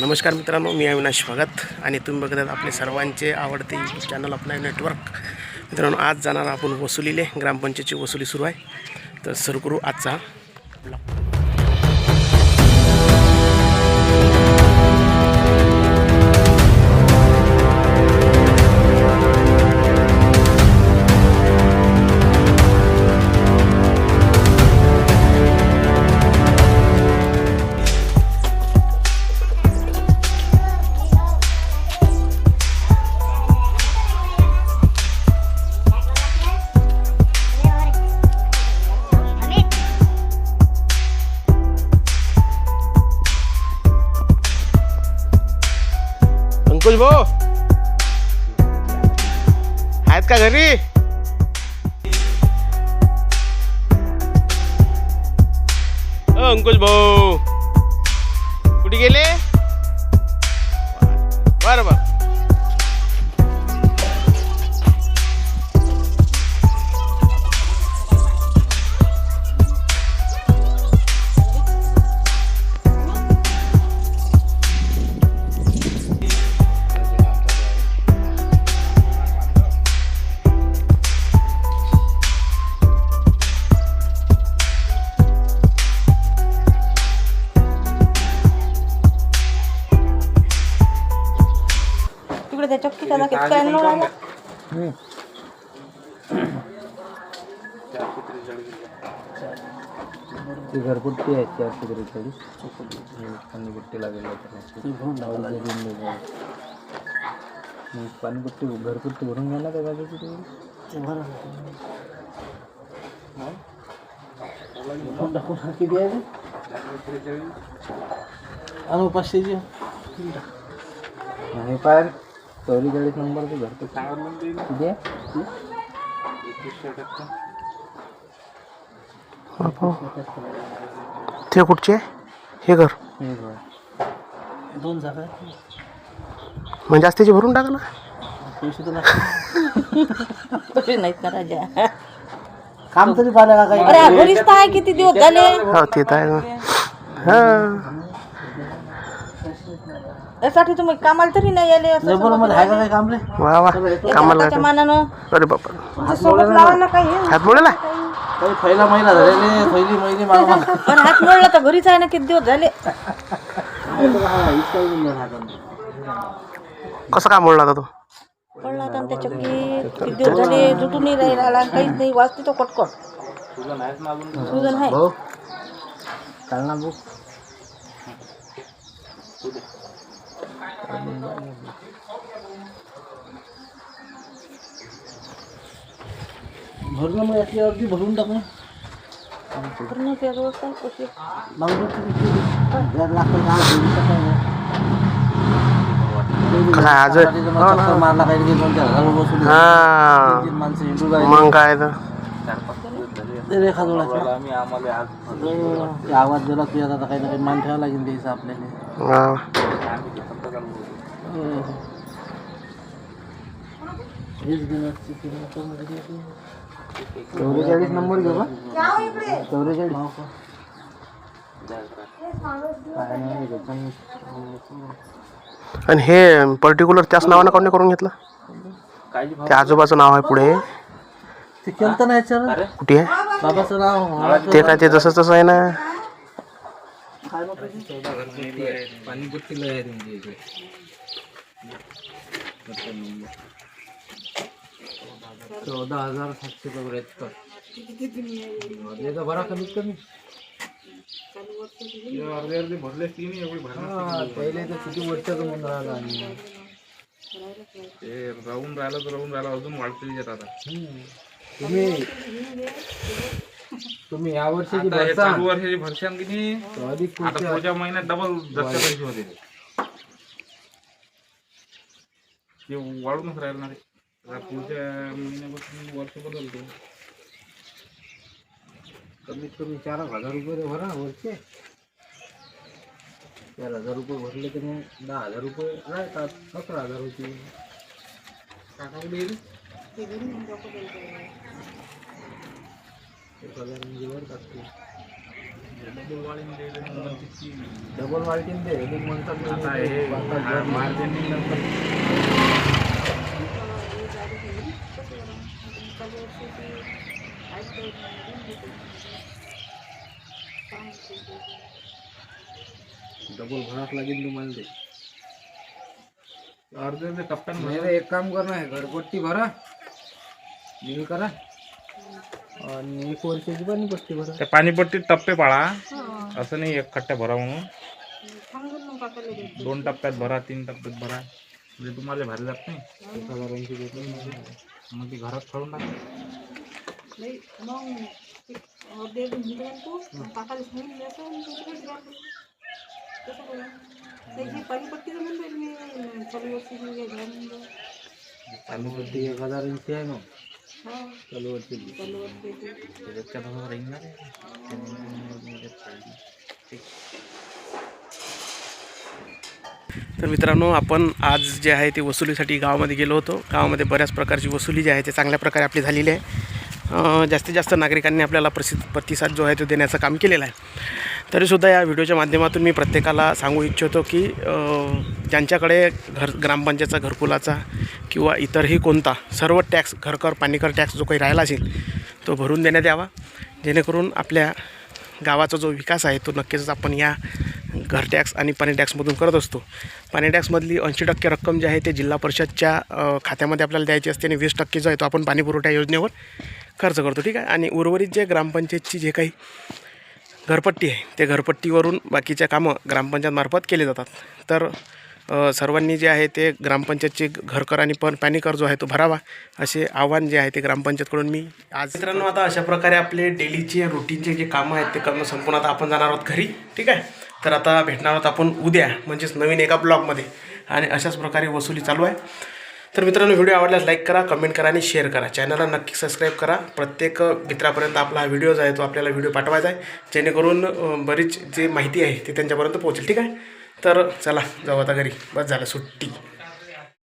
नमस्कार मित्रांनो मी अविनाश भगत आणि तुम्ही बघत आहात आपले सर्वांचे आवडते यूट्यूब चॅनल आपला नेटवर्क मित्रांनो आज जाणार आपण वसुलीले ग्रामपंचायतची वसुली सुरू आहे. तर सुरू करू आजचा ब्लॉग अंकुश भाऊ आहेत का घरी? अंकुश भाऊ. कुठे गेले? बरं बरं. तिकडे त्या चक्कीचा दाखव काय राहिला ती घरगुट्टी आहे चारशे त्रेचाळीस पाणीपट्टी लागेल पाणीपट्टी घरगुट्टी भरून घ्यायला का जागेची किती आहे आणू पाचशेची हे पाय चौवेचाळीस नंबरचं घरगुट्टी किती आहे ते कुठचे? हे घर. हे. दोन जागा. म्हणजे जास्तीचे भरून टाका ना. पैसे तर लागतील. तसे नाहीत ना राजा. काम तरी पाहिलं का काही? अरे घरीच तर आहे किती दिवस झाले? हो ते तर आहे हां. यासाठी तुम्ही कामाला तरी नाही आले असं जबर का? वा वा कामाला त्याच्या मानानं अरे बापा सोबत लावायला काही. हे. हात मोडला? काही पहिला महिना झालेले पहिली महिने मागा पण हात मोडला तर घरीच आहे ना किती दिवस झाले? कसं काय मोडला होता तो? पडला आता त्या चक्की किती दिवस झाले? जुटून नाही राहिला काहीच नाही वाचते तो कटकट सुजन आहे भाऊ चाल ना भाऊ. भरून मग यातली अर्धी भरून टाकू. पूर्ण ते रोज काय कशी? मारला. हा. माणसं. मग काय तर. रेखा जोडायच्या. ते आवाज दिला तू आता काही ना काही मान ठेवायला लागेल द्यायचं आपल्याला. हा. चौवेचाळीस नंबर घेऊ का? चौवेचाळीस. आणि हे पर्टिक्युलर त्याच नावानं कोणी करून घेतलं? ते आजोबाचं नाव आहे पुढे. ते केलं कुठे आहे? ते काय ते जसं तसं आहे ना चौदा हजार सातशे चौऱ्याहत्तर का बरा कमीत कमी हा, पहिले तर किती वर्ष कमवून राहिला आणि राहून राहिला तर राहून राहिला अजून वाढतील आता. तुम्ही तुम्ही या वर्षीची आता हे चालू वर्षाची भरशान की नाही? अधिक आता पुढच्या पुढच्या महिन्यात डबल जास्त पैसे होते ते वाढूनच राहिलं ना रे. आता पुढच्या महिन्यापासून वर्ष बदलतो. कमीत कमी चार एक हजार रुपये भरा वरचे. चार हजार रुपये भरले तर मग दहा हजार रुपये राहतात अकरा हजार होती काका कुठे गेली? एक हजार म्हणजे वर टाकते डबल वाळीन द्यायला नंतर तिची डबल वाळटीन दे हे म्हणतात आता हे मार- मारते नाही नंतर डबल भराक लागेल तुम्हाला ते अर्धे अर्धे टप्प्यानं नाही रे, एक काम कर ना घरपट्टी भरा। बिल करा. आणि एक वर्षाची पाणी पट्टी भरा. त्या पाणीपट्टीत टप्पे पाळा. असं नाही एक खट्ट्या भरा म्हणून. दोन टप्प्यात भरा तीन टप्प्यात भरा. म्हणजे तुम्हाला भारी जात नाही एक हजारांची मग ती घरात खेळून टाका. नाही मग ते अर्धे म्हणतो तू. काकाला सांगून द्यायचं आणि दुसरीकडे जायचं. तसं करू. त्याची पाणीपट्टीचं म्हणून राहील मी चालू वर्षी मी काय घ्या म्हणलं. पाणीपट्टी एक हजारांची आहे मग. तर मित्रांनो आपण आज जे आहे ते वसुलीसाठी गावामध्ये गेलो होतो. गावामध्ये बऱ्याच प्रकारची वसुली जी आहे ते चांगल्या प्रकारे आपली झालेली आहे. जास्तीत जास्त नागरिकांनी आपल्याला प्रसिद्ध प्रतिसाद जो आहे तो देण्याचं काम केलेलं आहे. तरीसुद्धा या व्हिडिओच्या माध्यमातून मी प्रत्येकाला सांगू इच्छितो की ज्यांच्याकडे घर ग्रामपंचायतचा घरकुलाचा किंवा इतरही कोणता सर्व टॅक्स घरकर पाणीकर टॅक्स जो काही राहिला असेल तो भरून देण्यात यावा. जेणेकरून आपल्या गावाचा जो विकास आहे तो नक्कीच आपण या घर टॅक्स आणि पाणी टॅक्समधून करत असतो. पाणी टॅक्समधली ऐंशी टक्के रक्कम जी आहे ते जिल्हा परिषदच्या खात्यामध्ये आपल्याला द्यायची असते आणि वीस टक्के जो आहे तो आपण पाणी पुरवठा योजनेवर खर्च करतो. ठीक आहे? आणि उर्वरित जे ग्रामपंचायतची जे काही घरपट्टी आहे ते घरपट्टीवरून बाकीच्या कामं ग्रामपंचायतमार्फत केले जातात. तर सर्वांनी जे आहे ते ग्रामपंचायतचे घरकर आणि पण पॅनिकर जो आहे तो भरावा असे आव्हान जे आहे ते ग्रामपंचायतकडून मी आज मित्रांनो आता अशा प्रकारे आपले डेलीचे रुटीनचे जे कामं आहेत ते करणं संपून आता आपण जाणार आहोत घरी ठीक आहे? तर आता भेटणार आहोत आपण उद्या म्हणजेच नवीन एका ब्लॉगमध्ये. आणि अशाच प्रकारे वसुली चालू आहे. तर मित्रांनो व्हिडिओ आवडल्यास लाईक करा कमेंट करा आणि शेअर करा. चॅनलला नक्की सबस्क्राईब करा. प्रत्येक मित्रापर्यंत आपला हा व्हिडिओ जो आहे तो आपल्याला व्हिडिओ पाठवायचा आहे. जेणेकरून बरीच जी माहिती आहे ती त्यांच्यापर्यंत पोहोचेल ठीक आहे? तर चला जाऊ आता घरी. बस झालं सुट्टी.